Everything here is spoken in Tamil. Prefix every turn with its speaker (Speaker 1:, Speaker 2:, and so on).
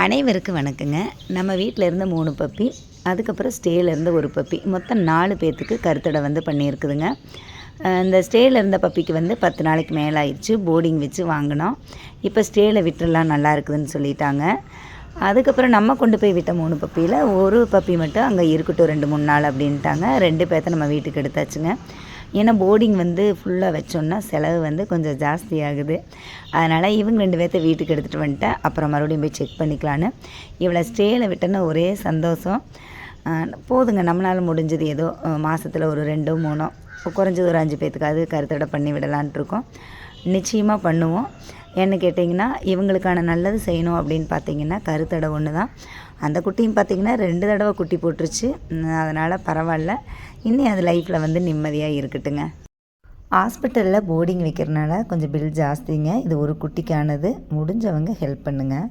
Speaker 1: அனைவருக்கும் வணக்கங்க. நம்ம வீட்டில் இருந்த மூணு பப்பி அதுக்கப்புறம் ஸ்டேலேருந்து ஒரு பப்பி. மொத்தம் நாலு பேர்த்துக்கு கருத்தடை வந்து பண்ணியிருக்குதுங்க. இந்த ஸ்டேயில் இருந்த பப்பிக்கு வந்து பத்து நாளைக்கு மேலே ஆயிடுச்சு போர்டிங் வச்சு வாங்கினோம். இப்போ ஸ்டேயில் விட்டுலாம் நல்லா இருக்குதுன்னு சொல்லிட்டாங்க. அதுக்கப்புறம் நம்ம கொண்டு போய் விட்ட மூணு பப்பியில் ஒரு பப்பி மட்டும் அங்கே இருக்கட்டும் ரெண்டு மூணு நாள் அப்படின்ட்டாங்க. ரெண்டு பேர்த்த நம்ம வீட்டுக்கு எடுத்தாச்சுங்க. ஏன்னா போர்டிங் வந்து ஃபுல்லாக வச்சோன்னா செலவு வந்து கொஞ்சம் ஜாஸ்தி ஆகுது. அதனால் இவங்க ரெண்டு பேர்த்த வீட்டுக்கு எடுத்துகிட்டு வந்துட்டேன் அப்புறம் மறுபடியும் போய் செக் பண்ணிக்கலான்னு. இவளை ஸ்டேயில் விட்டேன்னா ஒரே சந்தோஷம். போதுங்க நம்மளால் முடிஞ்சது ஏதோ மாதத்தில் ஒரு ரெண்டோ மூணோ. குறைஞ்சது ஒரு அஞ்சு பேர்த்துக்காவது கருத்தடை பண்ணி விடலான்ட்டு இருக்கோம். நிச்சயமாக பண்ணுவோம். என்ன கேட்டிங்கன்னா இவங்களுக்கான நல்லது செய்யணும் அப்படின்னு பார்த்தீங்கன்னா கருத்தடை ஒன்று தான் அந்த குட்டியும் பார்த்தீங்கன்னா ரெண்டு தடவை குட்டி போட்டுருச்சு. அதனால் பரவாயில்ல. இன்னும் அது லைஃப்பில் வந்து நிம்மதியாக இருக்கட்டுங்க. ஹாஸ்பிட்டலில் போர்டிங் வைக்கிறனால கொஞ்சம் பில் ஜாஸ்திங்க. இது ஒரு குட்டிக்கானது. முடிஞ்சவங்க ஹெல்ப் பண்ணுங்கள்